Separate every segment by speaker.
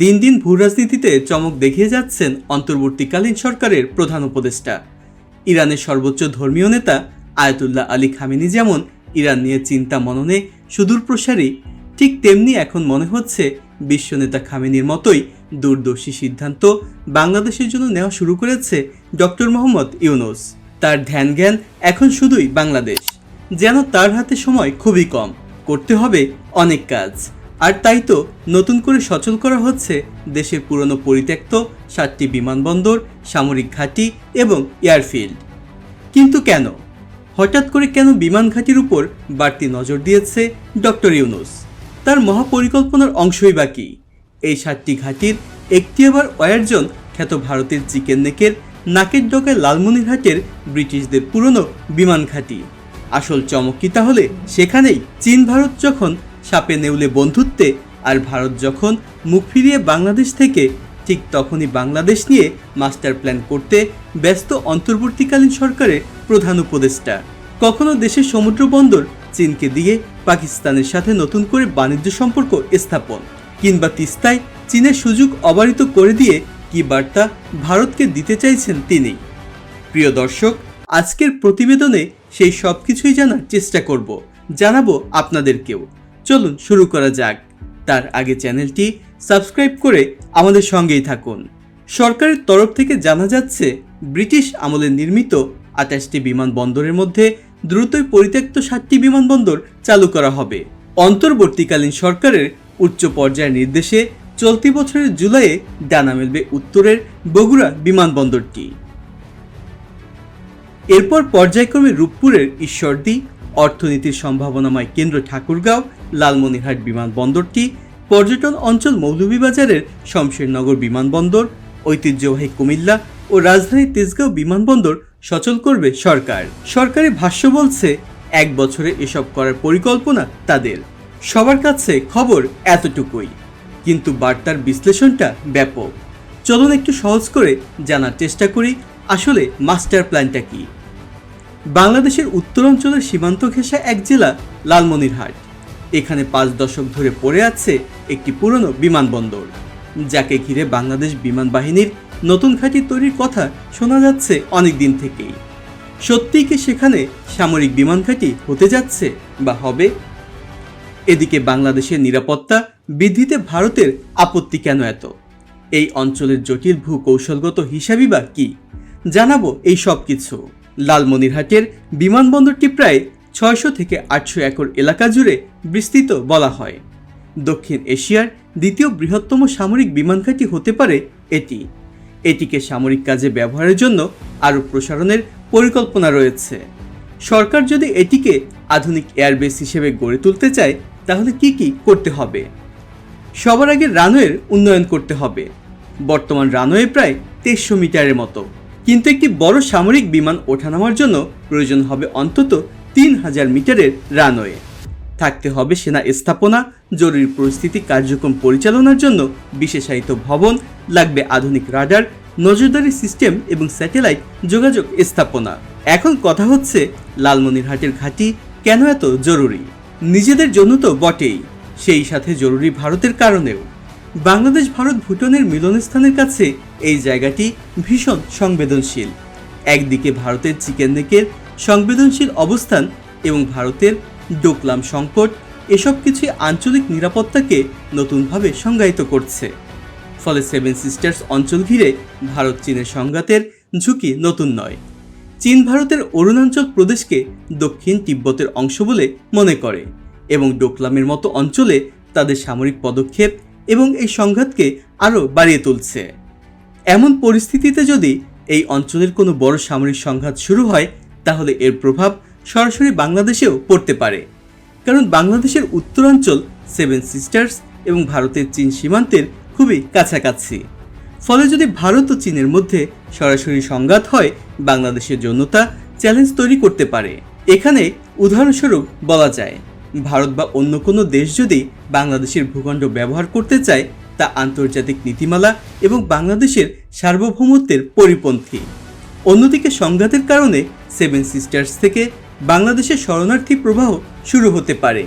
Speaker 1: দিন দিন ভূরাজনীতিতে চমক দেখিয়ে যাচ্ছেন অন্তর্বর্তীকালীন সরকারের প্রধান উপদেষ্টা। ইরানের সর্বোচ্চ ধর্মীয় নেতা আয়াতুল্লাহ আলী খামেনি যেমন ইরান নিয়ে চিন্তা মননে সুদূর প্রসারী, ঠিক তেমনি এখন মনে হচ্ছে বিশ্বনেতা খামেনির মতোই দূরদর্শী সিদ্ধান্ত বাংলাদেশের জন্য নেওয়া শুরু করেছে ডক্টর মোহাম্মদ ইউনুস। তার ধ্যান জ্ঞান এখন শুধুই বাংলাদেশ, যেন তার হাতে সময় খুবই কম। করতে হবে অনেক কাজ। আর তাই তো নতুন করে সচল করা হচ্ছে দেশের পুরনো পরিত্যক্ত সাতটি বিমানবন্দর, সামরিক ঘাঁটি এবং এয়ারফিল্ড। কিন্তু কেন? হঠাৎ করে কেন বিমান ঘাঁটির উপর বাড়তি নজর দিয়েছে ডক্টর ইউনুস? তার মহাপরিকল্পনার অংশই বাকি এই সাতটি ঘাঁটির একটি আবার ওয়ারজন খ্যাত ভারতের চিকেন নেকের নাকের ডগায় লালমনিরহাটের ব্রিটিশদের পুরনো বিমান ঘাঁটি। আসল চমক কি তাহলে? সেখানেই চীন ভারত যখন সাপে নেউলে বন্ধুত্বে আর ভারত যখন মুখ ফিরিয়ে বাংলাদেশ থেকে, ঠিক তখনই বাংলাদেশ নিয়ে মাস্টার প্ল্যান করতে ব্যস্ত অন্তর্বর্তীকালীন সরকারের প্রধান উপদেষ্টা। কখনো দেশের সমুদ্র বন্দর চীনকে দিয়ে পাকিস্তানের সাথে নতুন করে বাণিজ্য সম্পর্ক স্থাপন কিংবা তিস্তায় চীনের সুযোগ অবারিত করে দিয়ে কি বার্তা ভারতকে দিতে চাইছেন তিনি। প্রিয় দর্শক, আজকের প্রতিবেদনে সেই সব কিছুই জানার চেষ্টা করব। জানাব আপনাদেরকেও। চলুন শুরু করা যাক। তার আগে চ্যানেলটি সাবস্ক্রাইব করে আমাদের সঙ্গেই থাকুন। সরকারের তরফ থেকে জানা যাচ্ছে, ব্রিটিশ আমলে নির্মিত আঠাশটি বিমানবন্দরের মধ্যে দ্রুতই পরিত্যক্ত সাতটি বিমানবন্দর চালু করা হবে। অন্তর্বর্তীকালীন সরকারের উচ্চ পর্যায়ের নির্দেশে চলতি বছরের জুলাইয়ে ডানা মেলবে উত্তরের বগুড়া বিমানবন্দরটি। এরপর পর্যায়ক্রমে রূপপুরের ঈশ্বরদী, অর্থনীতির সম্ভাবনাময় কেন্দ্র ঠাকুরগাঁও লালমনিরহাট বিমানবন্দরটি পর্যটন অঞ্চল মৌলভীবাজারের শমশেরনগর বিমানবন্দর ঐতিহ্যবাহী কুমিল্লা ও রাজধানী তেজগাঁও বিমানবন্দর সচল করবে সরকার। সরকারি ভাষ্য বলছে, এক বছরে এসব করার পরিকল্পনা তাদের। সবার কাছে খবর এতটুকুই। কিন্তু বার্তার বিশ্লেষণটা ব্যাপক। চলুন একটু সহজ করে জানার চেষ্টা করি, আসলে মাস্টার প্ল্যানটা কি? বাংলাদেশের উত্তরাঞ্চলের সীমান্ত ঘেঁষা এক জেলা, লালমনিরহাট। এখানে পাঁচ দশক ধরে পড়ে আছে একটি পুরনো বিমানবন্দর, যাকে ঘিরে বাংলাদেশ বিমান বাহিনীর নতুন ঘাঁটি তৈরির কথা শোনা যাচ্ছে অনেক দিন থেকেই। সত্যিই কি সেখানে সামরিক বিমান ঘাঁটি হতে যাচ্ছে বা হবে? এদিকে বাংলাদেশের নিরাপত্তা বৃদ্ধিতে ভারতের আপত্তি কেন এত? এই অঞ্চলের জটিল ভূ কৌশলগত হিসাবই বা কি? জানাব এই সব কিছু লালমনিরহাটের বিমানবন্দরটি প্রায় ছয়শো থেকে আটশো একর এলাকা জুড়ে বিস্তৃত বলা হয়। দক্ষিণ এশিয়ার দ্বিতীয় বৃহত্তম সামরিক বিমানঘাঁটি হতে পারে এটি। এটিকে সামরিক কাজে ব্যবহারের জন্য আরও প্রসারণের পরিকল্পনা রয়েছে। সরকার যদি এটিকে আধুনিক এয়ারবেস হিসেবে গড়ে তুলতে চায়, তাহলে কি কি করতে হবে? সবার আগে রানওয়ের উন্নয়ন করতে হবে। বর্তমান রানওয়ে প্রায় তেইশশো মিটারের মতো। কিন্তু একটি বড় সামরিক বিমান ওঠানামার জন্য প্রয়োজন হবে অন্তত তিন হাজার মিটারের রানওয়ে। থাকতে হবে সেনা স্থাপনা, জরুরি পরিস্থিতি কার্যক্রম পরিচালনার জন্য বিশেষায়িত ভবন, লাগবে আধুনিক রাডার, নজরদারি সিস্টেম এবং স্যাটেলাইট যোগাযোগ স্থাপনা। এখন কথা হচ্ছে, লালমনিরহাটের ঘাঁটি কেন এত জরুরি? নিজেদের জন্য তো বটেই, সেই সাথে জরুরি ভারতের কারণেও। বাংলাদেশ ভারত ভুটানের মিলনস্থানের কাছে এই জায়গাটি ভীষণ সংবেদনশীল। একদিকে ভারতের চিকেন নেকের সংবেদনশীল অবস্থান এবং ভারতের ডোকলাম সংকট এসব কিছুই আঞ্চলিক নিরাপত্তাকে নতুনভাবে সংজ্ঞায়িত করছে। ফলে সেভেন সিস্টার্স অঞ্চল ঘিরে ভারত চীনের সংঘাতের ঝুঁকি নতুন নয়। চীন ভারতের অরুণাচল প্রদেশকে দক্ষিণ তিব্বতের অংশ বলে মনে করে এবং ডোকলামের মতো অঞ্চলে তাদের সামরিক পদক্ষেপ এবং এই সংঘাতকে আরও বাড়িয়ে তুলছে। এমন পরিস্থিতিতে যদি এই অঞ্চলের কোনো বড় সামরিক সংঘাত শুরু হয় তাহলে এর প্রভাব সরাসরি বাংলাদেশেও পড়তে পারে। কারণ বাংলাদেশের উত্তরাঞ্চল সেভেন সিস্টার্স এবং ভারতের চীন সীমান্তের খুবই কাছাকাছি। ফলে যদি ভারত ও চীনের মধ্যে সরাসরি সংঘাত হয়, বাংলাদেশের জন্য তা চ্যালেঞ্জ তৈরি করতে পারে। এখানে উদাহরণস্বরূপ বলা যায়, ভারত বা অন্য কোনো দেশ যদি বাংলাদেশের ভূখণ্ড ব্যবহার করতে চায়, তা আন্তর্জাতিক নীতিমালা এবং বাংলাদেশের সার্বভৌমত্বের পরিপন্থী। অন্যদিকে সংঘাতের কারণে সেভেন সিস্টার্স থেকে বাংলাদেশের শরণার্থী প্রবাহ শুরু হতে পারে।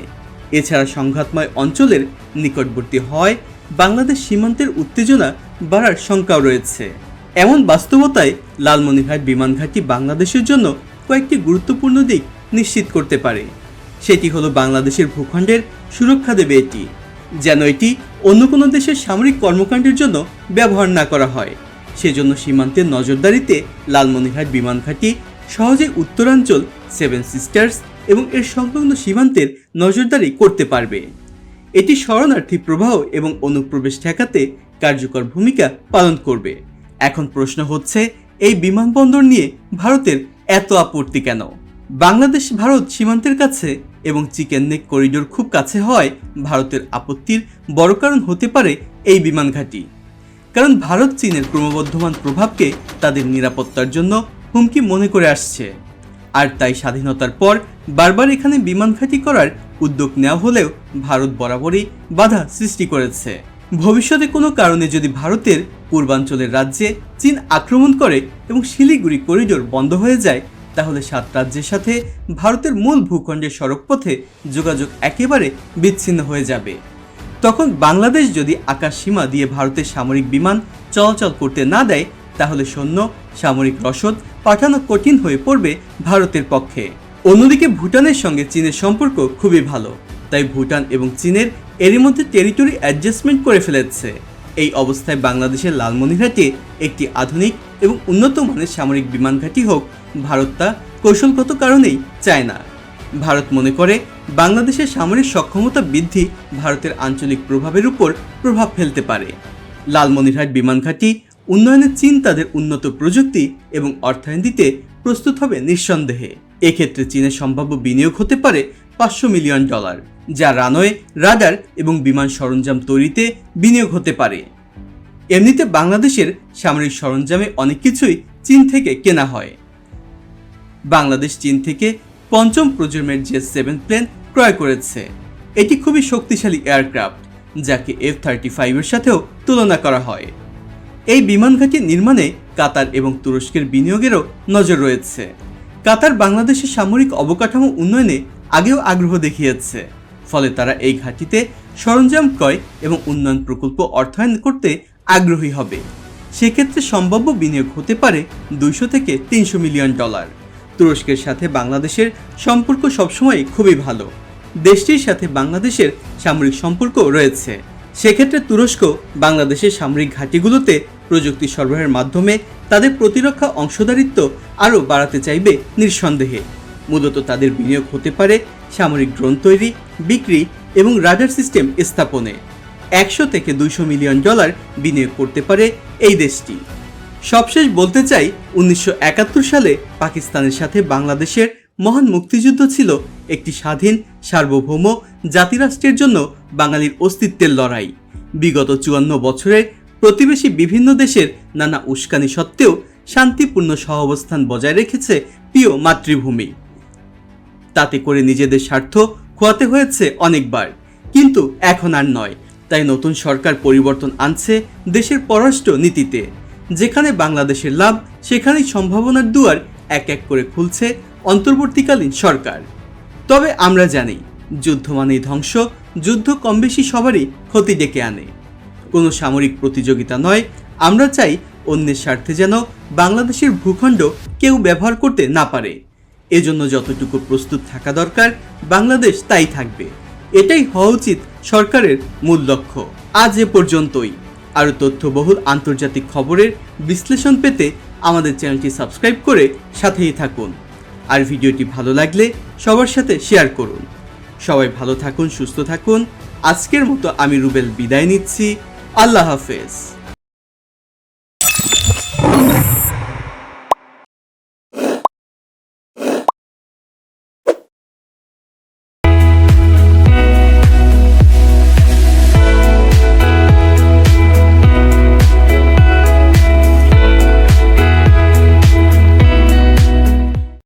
Speaker 1: এছাড়া সংঘাতময় অঞ্চলের নিকটবর্তী হয় বাংলাদেশ সীমান্তের উত্তেজনা বাড়ার শঙ্কাও রয়েছে। এমন বাস্তবতায় লালমনিরহাট বিমান ঘাঁটি বাংলাদেশের জন্য কয়েকটি গুরুত্বপূর্ণ দিক নিশ্চিত করতে পারে। সেটি হলো বাংলাদেশের ভূখণ্ডের সুরক্ষা দেবে এটি, যেন এটি অন্য কোনো দেশের সামরিক কর্মকাণ্ডের জন্য ব্যবহার না করা হয়। সেজন্য সীমান্তের নজরদারিতে লালমনিরহাট বিমান ঘাঁটি, সহজে উত্তরাঞ্চল, সেভেন সিস্টার্স এবং এর সংলগ্ন সীমান্তের নজরদারি করতে পারবে। এটি শরণার্থী প্রবাহ এবং অনুপ্রবেশ ঠেকাতে কার্যকর ভূমিকা পালন করবে। এখন প্রশ্ন হচ্ছে, এই বিমানবন্দর নিয়ে ভারতের এত আপত্তি কেন? বাংলাদেশ, ভারত সীমান্তের কাছে এবং চিকেন নেক করিডোর খুব কাছে হয় ভারতের আপত্তির বড় কারণ হতে পারে এই বিমান ঘাঁটি। কারণ ভারত চীনের ক্রমবর্ধমান প্রভাবকে তাদের নিরাপত্তার জন্য হুমকি মনে করে আসছে। আর তাই স্বাধীনতার পর বারবার এখানে বিমান ঘাঁটি করার উদ্যোগ নেওয়া হলেও ভারত বরাবরই বাধা সৃষ্টি করেছে। ভবিষ্যতে কোনো কারণে যদি ভারতের পূর্বাঞ্চলের রাজ্যে চীন আক্রমণ করে এবং শিলিগুড়ি করিডোর বন্ধ হয়ে যায়, তাহলে সাত রাজ্যের সাথে ভারতের মূল ভূখণ্ডের সড়কপথে যোগাযোগ একেবারে বিচ্ছিন্ন হয়ে যাবে। তখন বাংলাদেশ যদি আকাশ সীমা দিয়ে ভারতের সামরিক বিমান চলাচল করতে না দেয়, তাহলে সৈন্য সামরিক রসদ পাঠানো কঠিন হয়ে পড়বে ভারতের পক্ষে। অন্যদিকে ভুটানের সঙ্গে চীনের সম্পর্ক খুবই ভালো, তাই ভুটান এবং চীনের এরই মধ্যে টেরিটরি অ্যাডজাস্টমেন্ট করে ফেলেছে। এই অবস্থায় বাংলাদেশের লালমনিরহাটে একটি আধুনিক এবং উন্নত মানের সামরিক বিমান ঘাঁটি হোক, ভারত তা কৌশলগত কারণেই চায় না। ভারত মনে করে বাংলাদেশের সামরিক সক্ষমতা বৃদ্ধি ভারতের আঞ্চলিক প্রভাবের উপর প্রভাব ফেলতে পারে। লালমনিরহাট বিমান ঘাঁটি উন্নয়নে চীন তাদের উন্নত প্রযুক্তি এবং অর্থায়ন দিতে প্রস্তুত হবে নিঃসন্দেহে। এক্ষেত্রে চীনের সম্ভাব্য বিনিয়োগ হতে পারে পাঁচশো মিলিয়ন ডলার, যা রানওয়ে, রাডার এবং বিমান সরঞ্জাম তৈরিতে বিনিয়োগ হতে পারে। এমনিতে বাংলাদেশের সামরিক সরঞ্জামে অনেক কিছুই চীন থেকে কেনা হয়। বাংলাদেশ চীন থেকে পঞ্চম প্রজন্মের জে সেভেন প্লেন ক্রয় করেছে। এটি খুবই শক্তিশালী এয়ারক্রাফট, যাকে এফ থার্টি ফাইভের সাথেও তুলনা করা হয়। এই বিমান ঘাঁটি নির্মাণে কাতার এবং তুরস্কের বিনিয়োগেরও নজর রয়েছে। কাতার বাংলাদেশের সামরিক অবকাঠামো উন্নয়নে আগেও আগ্রহ দেখিয়েছে। ফলে তারা এই ঘাঁটিতে সরঞ্জাম ক্রয় এবং উন্নয়ন প্রকল্প অর্থায়ন করতে আগ্রহী হবে। সেক্ষেত্রে সম্ভাব্য বিনিয়োগ হতে পারে দুইশো থেকে তিনশো মিলিয়ন ডলার। তুরস্কের সাথে বাংলাদেশের সম্পর্ক সবসময় খুবই ভালো। দেশটির সাথে বাংলাদেশের সামরিক সম্পর্ক রয়েছে। সেক্ষেত্রে তুরস্ক বাংলাদেশের সামরিক ঘাঁটিগুলোতে প্রযুক্তি সরবরাহের মাধ্যমে তাদের প্রতিরক্ষা অংশদারিত্ব আরও বাড়াতে চাইবে নিঃসন্দেহে। মূলত তাদের বিনিয়োগ হতে পারে সামরিক ড্রোন তৈরি, বিক্রি এবং রাডার সিস্টেম স্থাপনে। একশো থেকে দুইশো মিলিয়ন ডলার বিনিয়োগ করতে পারে এই দেশটি। সবশেষ বলতে চাই, উনিশশো একাত্তর সালে পাকিস্তানের সাথে বাংলাদেশের মহান মুক্তিযুদ্ধ ছিল একটি স্বাধীন, সার্বভৌম জাতিরাষ্ট্রের জন্য বাঙালির অস্তিত্বের লড়াই। বিগত চুয়ান্ন বছরে প্রতিবেশী বিভিন্ন দেশের নানা উস্কানি সত্ত্বেও শান্তিপূর্ণ সহাবস্থান বজায় রেখেছে প্রিয় মাতৃভূমি। তাতে করে নিজেদের স্বার্থ খোয়াতে হয়েছে অনেকবার। কিন্তু এখন আর নয়, তাই নতুন সরকার পরিবর্তন আনছে দেশের পররাষ্ট্র নীতিতে। যেখানে বাংলাদেশের লাভ, সেখানেই সম্ভাবনার দুয়ার এক এক করে খুলছে অন্তর্বর্তীকালীন সরকার। তবে আমরা জানি, যুদ্ধ মানেই ধ্বংস, যুদ্ধ কম বেশি সবারই ক্ষতি ডেকে আনে। কোনো সামরিক প্রতিযোগিতা নয়, আমরা চাই অন্যের স্বার্থে যেন বাংলাদেশের ভূখণ্ড কেউ ব্যবহার করতে না পারে। এজন্য যতটুকু প্রস্তুত থাকা দরকার, বাংলাদেশ তাই থাকবে। এটাই হওয়া উচিত সরকারের মূল লক্ষ্য। আজ এ পর্যন্তই। আরও তথ্যবহুল আন্তর্জাতিক খবরের বিশ্লেষণ পেতে আমাদের চ্যানেলটি সাবস্ক্রাইব করে সাথেই থাকুন। আর ভিডিওটি ভালো লাগলে সবার সাথে শেয়ার করুন। সবাই ভালো থাকুন, সুস্থ থাকুন। আজকের মতো আমি রুবেল বিদায় নিচ্ছি। আল্লাহ হাফেজ।